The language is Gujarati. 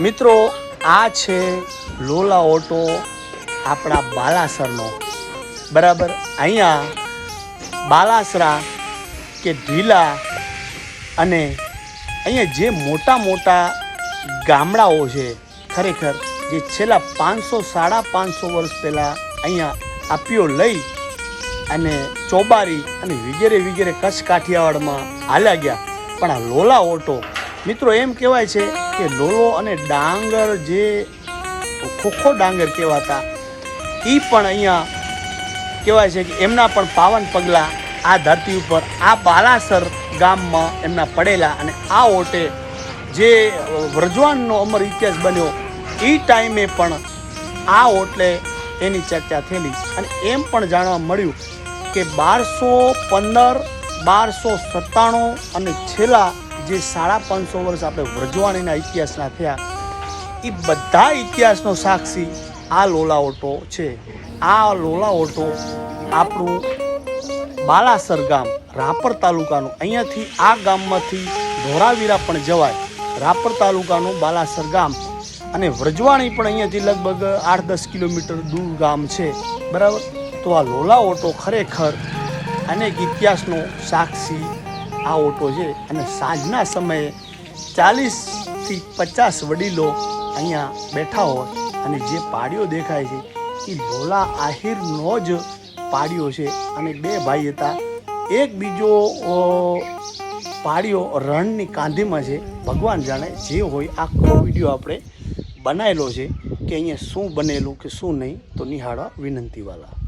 મિત્રો, આ છે લોલા ઓટો આપણા બાલાસરનો. બરાબર? અહીંયા બાલાસરા કે ઢીલા અને અહીંયા જે મોટા મોટા ગામડાઓ છે, ખરેખર જે છેલ્લા પાંચસો, સાડા પાંચસો વર્ષ પહેલાં અહીંયા આપીઓ લઈ અને ચોબારી અને વગેરે વગેરે કચ્છ કાઠિયાવાડમાં હાલ્યા ગયા. પણ આ લોલા ઓટો મિત્રો, એમ કહેવાય છે કે લોલો અને ડાંગર જે ખોખો ડાંગર કહેવાતા એ પણ અહીંયા કહેવાય છે કે એમના પણ પાવન પગલાં આ ધરતી ઉપર, આ બાલાસર ગામમાં એમના પડેલા અને આ ઓટે જે વ્રજવાનનો અમર ઇતિહાસ બન્યો એ ટાઈમે પણ આ ઓટલે એની ચર્ચા થયેલી અને એમ પણ જાણવા મળ્યું કે બારસો પંદર, બારસો સત્તાણું અને છેલ્લા જે સાડા પાંચસો વર્ષ આપણે વ્રજવાણીના ઇતિહાસના થયા એ બધા ઇતિહાસનો સાક્ષી આ લોલા ઓટો છે. આ લોલા ઓટો આપણું બાલાસર ગામ, રાપર તાલુકાનું, અહીંયાથી આ ગામમાંથી ધોરાવીરા પણ જવાય, રાપર તાલુકાનું બાલાસર ગામ. અને વ્રજવાણી પણ અહીંયાથી લગભગ આઠ દસ કિલોમીટર દૂર ગામ છે. બરાબર? તો આ લોલા ઓટો ખરેખર અનેક ઇતિહાસનો સાક્ષી આ ઓટો છે. અને સાંજના સમયે ચાલીસથી પચાસ વડીલો અહીંયા બેઠા હોય અને જે પાડીઓ દેખાય છે એ લોલા આહિરનો જ પાડ્યો છે. અને બે ભાઈ હતા. એક બીજો અ, પાડ્યો રણની કાંધીમાં છે. ભગવાન જાણે જે હોય આખો વીડિયો આપણે બનાવેલો છે કે અહીંયા શું બનેલું કે શું નહીં તો નિહાળવા વિનંતીવાલા.